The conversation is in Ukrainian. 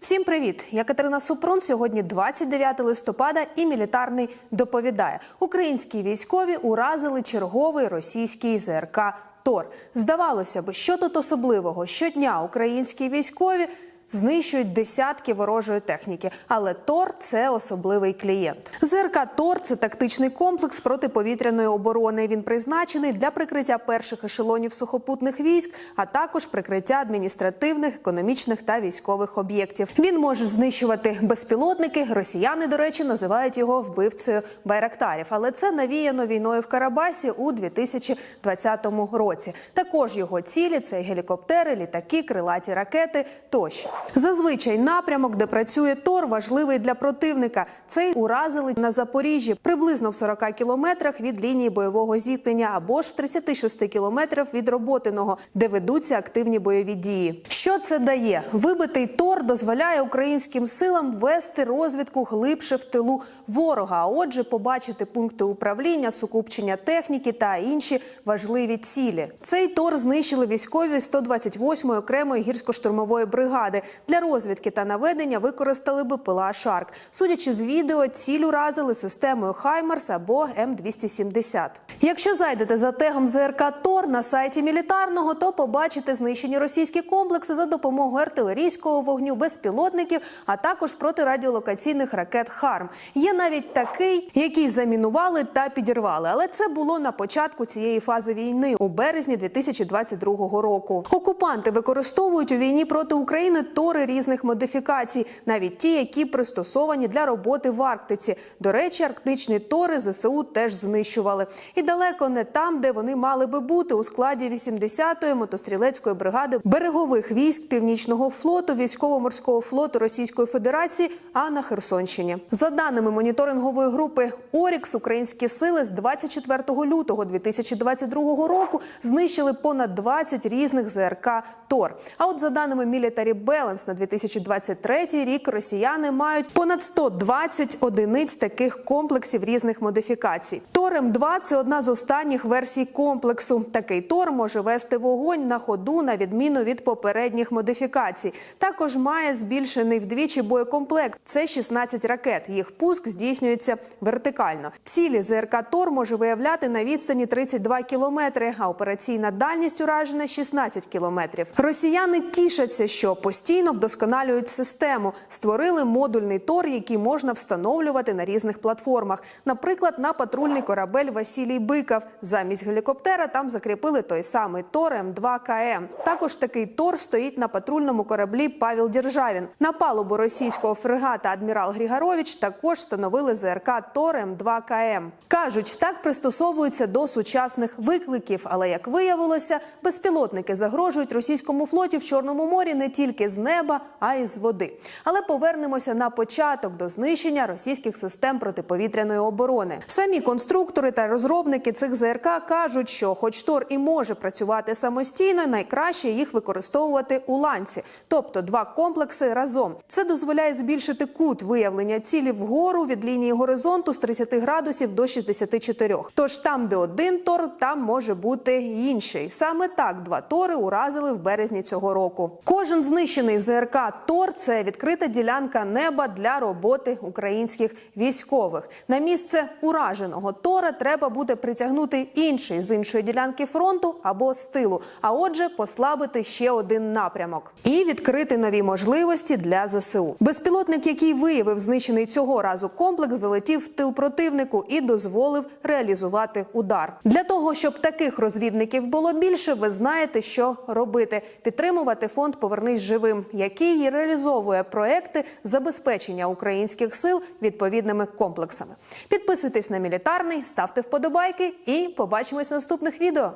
Всім привіт! Я Катерина Супрун. Сьогодні 29 листопада, і мілітарний доповідає: українські військові уразили черговий російський ЗРК Тор. Здавалося б, що тут особливого? Щодня українські військові. Знищують десятки ворожої техніки, але Тор це особливий клієнт. ЗРК Тор це тактичний комплекс протиповітряної оборони. Він призначений для прикриття перших ешелонів сухопутних військ, а також прикриття адміністративних, економічних та військових об'єктів. Він може знищувати безпілотники. Росіяни, до речі, називають його вбивцею байрактарів. Але це навіяно війною в Карабасі у 2020 році. Також його цілі це гелікоптери, літаки, крилаті ракети тощо. Зазвичай напрямок, де працює Тор, важливий для противника. Цей уразили на Запоріжжі приблизно в 40 кілометрах від лінії бойового зіткнення або ж в 36 кілометрах від роботиного, де ведуться активні бойові дії. Що це дає? Вибитий Тор дозволяє українським силам вести розвідку глибше в тилу ворога. А отже, побачити пункти управління, сукупчення техніки та інші важливі цілі. Цей Тор знищили військові 128-ї окремої гірсько-штурмової бригади. Для розвідки та наведення використали БПЛА Шарк. Судячи з відео, ціль уразили системою Хаймарс або М270. Якщо зайдете за тегом ЗРК Тор на сайті мілітарного, то побачите знищені російські комплекси за допомогою артилерійського вогню, безпілотників, а також протирадіолокаційних ракет Харм. Є навіть такий, який замінували та підірвали. Але це було на початку цієї фази війни у березні 2022 року. Окупанти використовують у війні проти України тори різних модифікацій, навіть ті, які пристосовані для роботи в Арктиці. До речі, арктичні тори ЗСУ теж знищували. І далеко не там, де вони мали би бути у складі 80-ї мотострілецької бригади берегових військ Північного флоту, військово-морського флоту Російської Федерації, а на Херсонщині. За даними моніторингової групи Орікс, українські сили з 24 лютого 2022 року знищили понад 20 різних ЗРК Тор. А от за даними Military Balance на 2023 рік росіяни мають понад 120 одиниць таких комплексів різних модифікацій. Тор М2 – це одна з останніх версій комплексу. Такий Тор може вести вогонь на ходу на відміну від попередніх модифікацій. Також має збільшений вдвічі боєкомплект. Це 16 ракет. Їх пуск здійснюється вертикально. Цілі ЗРК Тор може виявляти на відстані 32 кілометри, а операційна дальність уражена 16 кілометрів. Росіяни тішаться, що постійно вдосконалюють систему. Створили модульний тор, який можна встановлювати на різних платформах. Наприклад, на патрульний корабель Василій Биков. Замість гелікоптера там закріпили той самий тор М2КМ. Також такий тор стоїть на патрульному кораблі Павел Діржавін. На палубу російського фрегата Адмірал Григорович також встановили ЗРК Тор М2КМ. Кажуть, так пристосовуються до сучасних викликів, але як виявилося, безпілотники загрожують російському флоті в Чорному морі не тільки з неба, а й з води. Але повернемося на початок до знищення російських систем протиповітряної оборони. Самі конструктори та розробники цих ЗРК кажуть, що, хоч Тор і може працювати самостійно, найкраще їх використовувати у ланці, тобто два комплекси разом. Це дозволяє збільшити кут виявлення цілі вгору від лінії горизонту з 30 градусів до 64. Тож там, де один тор, там може бути інший. Саме так два тори уразили в березні цього року. Кожен знищений ЗРК Тор це відкрита ділянка неба для роботи українських військових. На місце ураженого тора треба буде притягнути інший з іншої ділянки фронту або з тилу. А отже, послабити ще один напрямок і відкрити нові можливості для ЗСУ. Безпілотник, який виявив знищений цього разу комплекс, залетів в тил противнику і дозволив реалізувати удар. Для того щоб таких розвідників було більше, ви знаєте, що робити: підтримувати фонд Повернись живим, який реалізовує проекти забезпечення українських сил відповідними комплексами. Підписуйтесь на мілітарний, ставте вподобайки і побачимось в наступних відео.